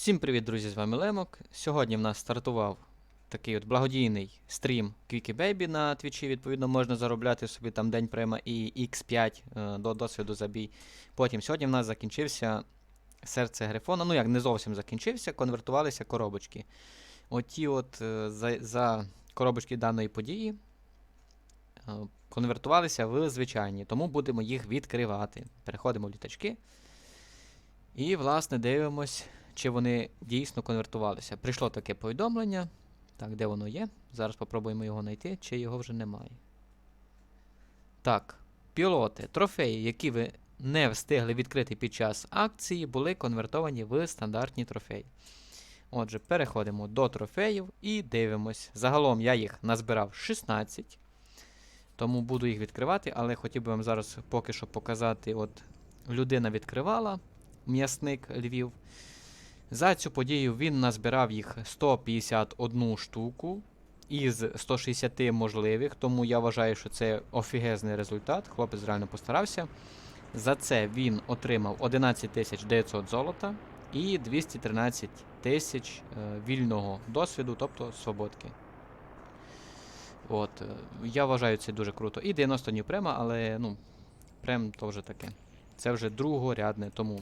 Всім привіт, друзі! З вами Лемок. Сьогодні в нас стартував такий от благодійний стрім Quickie Baby на твічі. Відповідно, можна заробляти собі там день према і X5 е, до досвіду забій. Потім сьогодні в нас закінчився серце Грифона. Ну як не зовсім закінчився, конвертувалися коробочки. Оті от е, за, за коробочки даної події е, конвертувалися в звичайні, тому будемо їх відкривати. Переходимо в літачки. І, власне, дивимось, чи вони дійсно конвертувалися. Прийшло таке повідомлення. Так, де воно є? Зараз спробуємо його знайти, чи його вже немає. Так, пілоти, трофеї, які ви не встигли відкрити під час акції, були конвертовані в стандартні трофеї. Отже, переходимо до трофеїв і дивимось. Загалом я їх назбирав 16. Тому буду їх відкривати, але хотів би вам зараз поки що показати, от людина відкривала м'ясник Львів. За цю подію він назбирав їх 151 штуку із 160 можливих, тому я вважаю, що це офігезний результат. Хлопець реально постарався. За це він отримав 11 900 золота і 213 тисяч е, вільного досвіду, тобто свободки. От, е, я вважаю це дуже круто. І 90 днів према, але ну, прем то вже таке. Це вже другорядне, тому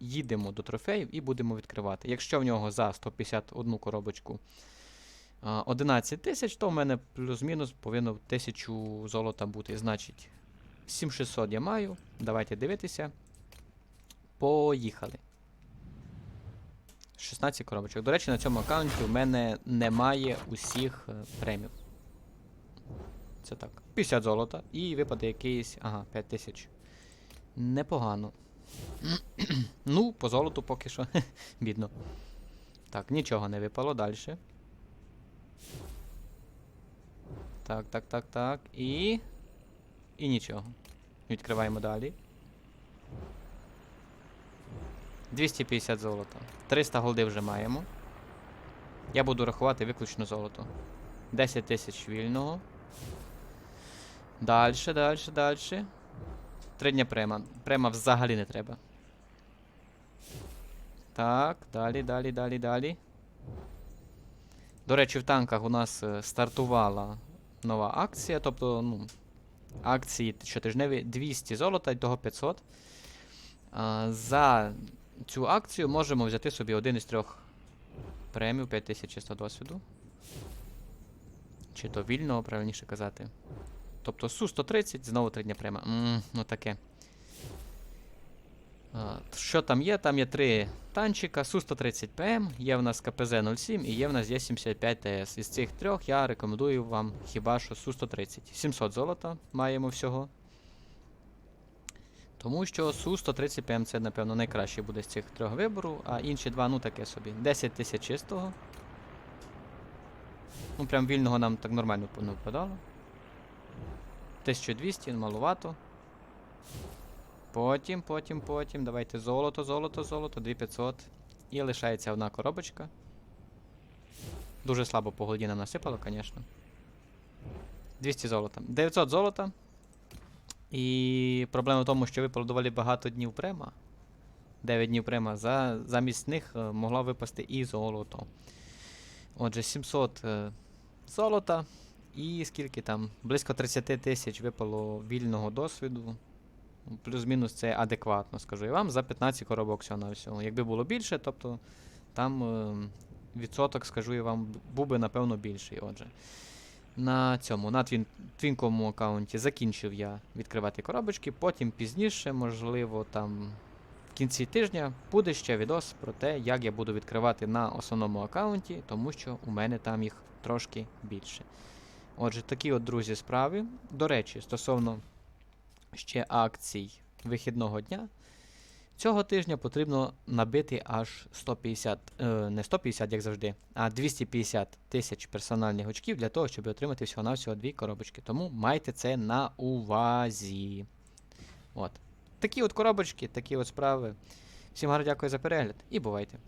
їдемо до трофеїв і будемо відкривати. Якщо в нього за 151 коробочку 11 тисяч, то в мене плюс-мінус повинно 1000 золота бути. Значить, 7600 я маю. Давайте дивитися. Поїхали. 16 коробочок. До речі, на цьому аккаунті в мене немає усіх е, премів. Це так. 50 золота і випаде якийсь. Ага, 5000. Непогано. ну, по золоту поки що. Бідно. Так, нічого не випало далі. Так, так, так, так. І. І нічого. Відкриваємо далі. 250 золота. 300 голди вже маємо. Я буду рахувати виключно золото. 10 тисяч вільного. Дальше, дальше, дальше. Дня према. Према взагалі не треба. Так, далі, далі, далі, далі. До речі, в танках у нас е, стартувала нова акція, тобто, ну, акції щотижневі 200 золота і того 500. А, за цю акцію можемо взяти собі один із трьох премів 5100 досвіду. Чи то вільного, правильніше казати. Тобто Су-130, знову 3 дня према. Ммм, ну таке. А, що там є? Там є три танчика, Су-130 ПМ, є в нас КПЗ-07 і є в нас Є-75 ТС. Із цих трьох я рекомендую вам хіба що Су-130. 700 золота маємо всього. Тому що Су-130 ПМ це, напевно, найкращий буде з цих трьох вибору, а інші два, ну таке собі. 10 тисяч чистого. Ну, прям вільного нам так нормально не впадало. 1200, маловато. Потім, потім, потім. Давайте золото, золото, золото, 2500. І лишається одна коробочка. Дуже слабо по голді нам насипало, звісно. 200 золота. 900 золота. І проблема в тому, що випало доволі багато днів према. 9 днів према. За, замість них е, могло випасти і золото. Отже, 700 е, золота. І скільки там? Близько 30 тисяч випало вільного досвіду. Ну, Плюс-мінус це адекватно, скажу я вам, за 15 коробок всього на всього. Якби було більше, тобто там е, відсоток, скажу я вам, був би, напевно, більший. Отже. На цьому, на твін, твінковому аккаунті закінчив я відкривати коробочки, потім пізніше, можливо, там в кінці тижня буде ще відос про те, як я буду відкривати на основному аккаунті, тому що у мене там їх трошки більше. Отже, такі от, друзі, справи. До речі, стосовно ще акцій вихідного дня. Цього тижня потрібно набити аж 150, е, не 150, як завжди, а 250 тисяч персональних очків для того, щоб отримати всього-навсього дві коробочки. Тому майте це на увазі. От. Такі от коробочки, такі от справи. Всім гарно дякую за перегляд і бувайте!